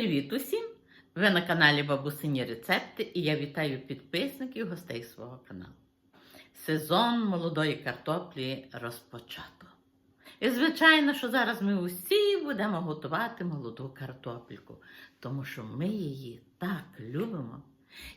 Привіт усім! Ви на каналі Бабусині Рецепти і я вітаю підписників гостей свого каналу. Сезон молодої картоплі розпочато. І звичайно, що зараз ми усі будемо готувати молоду картопельку, тому що ми її так любимо.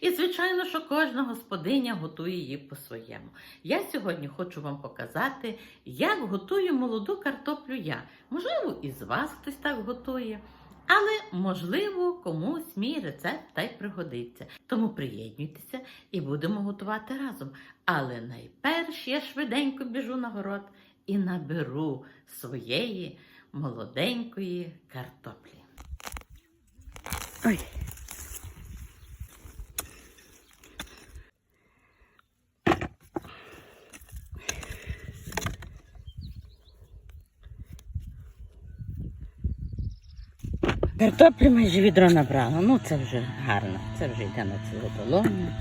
І, звичайно, що кожна господиня готує її по-своєму. Я сьогодні хочу вам показати, як готую молоду картоплю я. Можливо, і з вас хтось так готує. Але, можливо, комусь мій рецепт та й пригодиться. Тому приєднуйтеся і будемо готувати разом. Але найперш я швиденько біжу на город і наберу своєї молоденької картоплі. Ой. Картоплі майже відро набрала. Ну це вже гарно. Це вже йде на цілу долоню.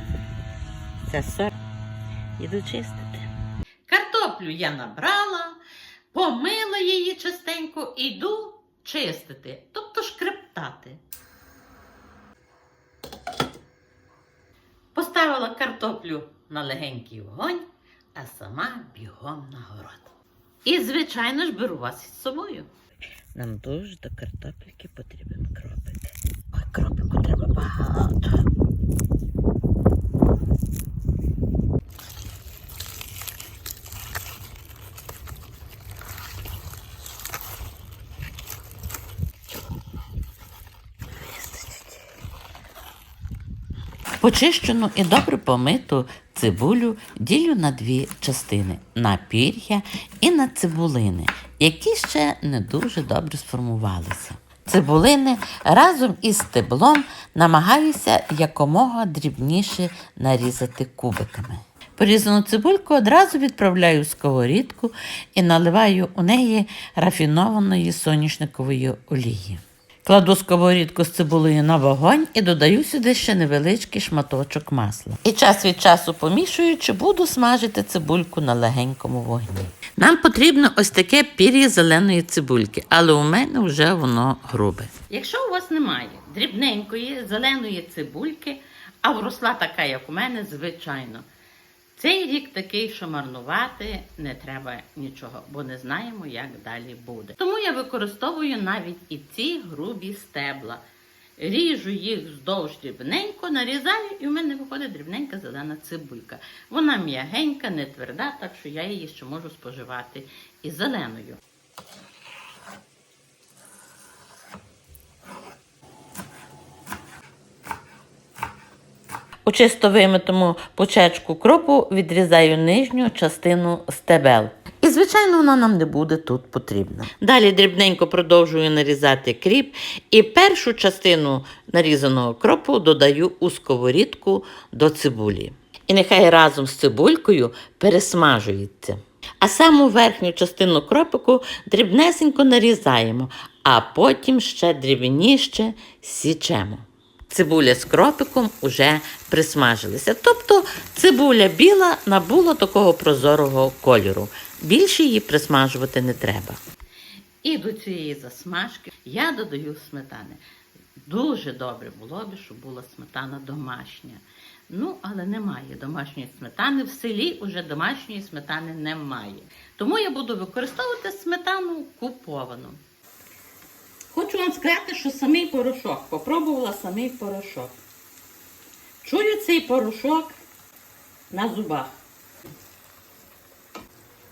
Це сорт. Іду чистити. Картоплю я набрала, помила її частенько, іду чистити, тобто шкрептати. Поставила картоплю на легенький вогонь, а сама бігом на город. І, звичайно ж, беру вас із собою. Нам дуже до картопельки потрібен кропик. Ой, кропику треба багато. Почищену і добре помиту цибулю ділю на дві частини на пір'я і на цибулини, які ще не дуже добре сформувалися. Цибулини разом із стеблом намагаюся якомога дрібніше нарізати кубиками. Порізану цибульку одразу відправляю в сковорідку і наливаю у неї рафінованої соняшникової олії. Кладу сковорідку з цибулею на вогонь і додаю сюди ще невеличкий шматочок масла. І час від часу помішуючи, буду смажити цибульку на легенькому вогні. Нам потрібно ось таке пір'я зеленої цибульки, але у мене вже воно грубе. Якщо у вас немає дрібненької зеленої цибульки, а вросла така, як у мене, звичайно. Цей рік такий, що марнувати не треба нічого, бо не знаємо, як далі буде. Тому я використовую навіть і ці грубі стебла. Ріжу їх вздовж дрібненько, нарізаю, і в мене виходить дрібненька зелена цибулька. Вона м'ягенька, не тверда, так що я її ще можу споживати і зеленою. У чисто вимитому пучечку кропу відрізаю нижню частину стебел. І, звичайно, вона нам не буде тут потрібна. Далі дрібненько продовжую нарізати кріп і першу частину нарізаного кропу додаю у сковорідку до цибулі. І нехай разом з цибулькою пересмажується. А саму верхню частину кропику дрібнесенько нарізаємо, а потім ще дрібніше січемо. Цибуля з кропиком уже присмажилися. Тобто цибуля біла набула такого прозорого кольору. Більше її присмажувати не треба. І до цієї засмажки я додаю сметани. Дуже добре було б, щоб була сметана домашня. Ну, але немає домашньої сметани. В селі вже домашньої сметани немає. Тому я буду використовувати сметану куповану. Хочу вам сказати, що самий порошок. Попробувала самий порошок. Чую цей порошок на зубах.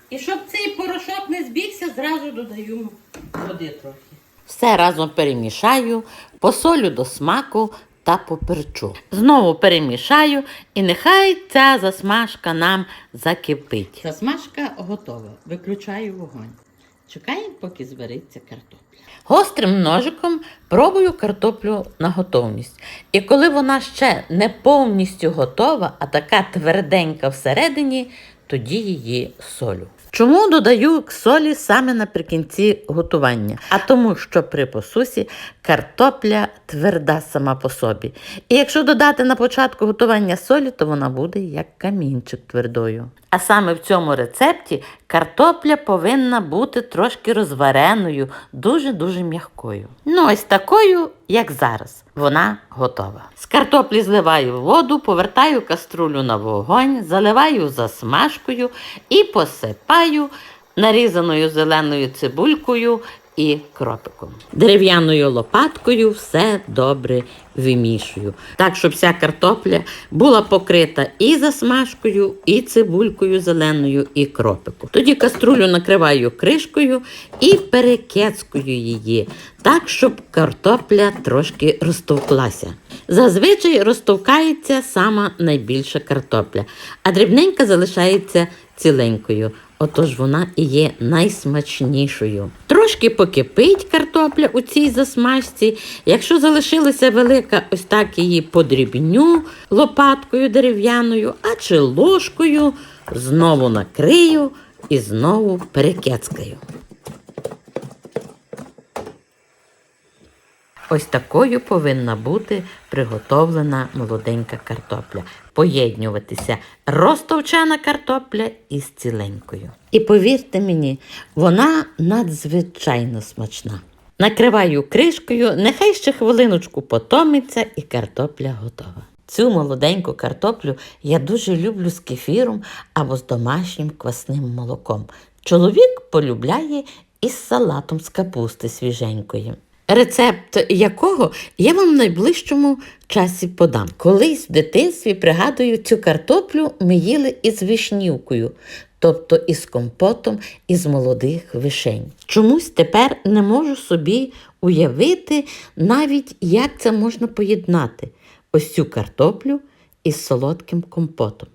І щоб цей порошок не збігся, зразу додаю води трохи. Все разом перемішаю, посолю до смаку та поперчу. Знову перемішаю і нехай ця засмажка нам закипить. Засмажка готова. Виключаю вогонь. Чекаємо, поки збереться картопля. Гострим ножиком пробую картоплю на готовність. І коли вона ще не повністю готова, а така тверденька всередині, тоді її солю. Чому додаю солі саме наприкінці готування? А тому, що при посусі картопля тверда сама по собі. І якщо додати на початку готування солі, то вона буде як камінчик твердою. А саме в цьому рецепті картопля повинна бути трошки розвареною, дуже-дуже м'якою. Ну, ось такою як зараз. Вона готова. З картоплі зливаю воду, повертаю каструлю на вогонь, заливаю засмажкою і посипаю нарізаною зеленою цибулькою і кропиком. Дерев'яною лопаткою все добре вимішую, так, щоб вся картопля була покрита і засмажкою, і цибулькою зеленою, і кропиком. Тоді каструлю накриваю кришкою і перекецкую її, так, щоб картопля трошки розтовклася. Зазвичай розтовкається сама найбільша картопля, а дрібненька залишається ціленькою. Отож вона і є найсмачнішою. Трошки покипить картопля у цій засмажці. Якщо залишилася велика, ось так її подрібню лопаткою дерев'яною, а чи ложкою, знову накрию і знову перекецкаю. Ось такою повинна бути приготовлена молоденька картопля. Поєднюватися розтовчена картопля із ціленькою. І повірте мені, вона надзвичайно смачна. Накриваю кришкою, нехай ще хвилиночку потомиться, і картопля готова. Цю молоденьку картоплю я дуже люблю з кефіром або з домашнім квасним молоком. Чоловік полюбляє із салатом з капусти свіженької. Рецепт якого я вам в найближчому часі подам. Колись в дитинстві, пригадую, цю картоплю ми їли із вишнівкою, тобто із компотом із молодих вишень. Чомусь тепер не можу собі уявити навіть, як це можна поєднати ось цю картоплю із солодким компотом.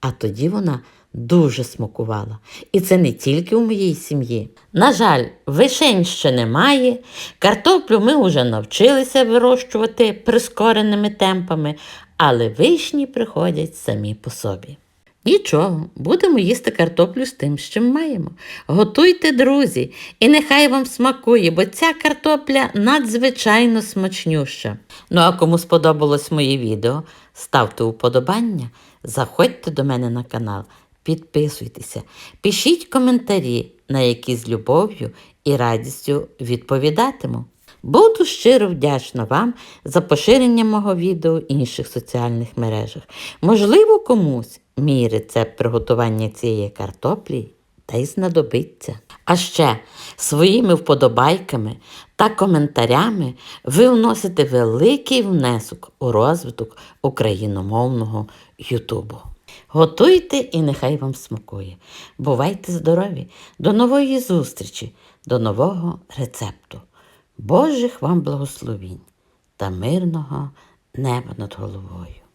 А тоді вона дуже смакувала. І це не тільки у моїй сім'ї. На жаль, вишень ще немає. Картоплю ми вже навчилися вирощувати прискореними темпами, але вишні приходять самі по собі. Нічого, будемо їсти картоплю з тим, що маємо. Готуйте, друзі, і нехай вам смакує, бо ця картопля надзвичайно смачнюща. Ну а кому сподобалось моє відео, ставте уподобання, заходьте до мене на канал, підписуйтеся, пишіть коментарі, на які з любов'ю і радістю відповідатиму. Буду щиро вдячна вам за поширення мого відео в інших соціальних мережах. Можливо, комусь мій рецепт приготування цієї картоплі та й знадобиться. А ще своїми вподобайками та коментарями ви вносите великий внесок у розвиток україномовного Ютубу. Готуйте і нехай вам смакує. Бувайте здорові! До нової зустрічі, до нового рецепту. Божих вам благословінь та мирного неба над головою.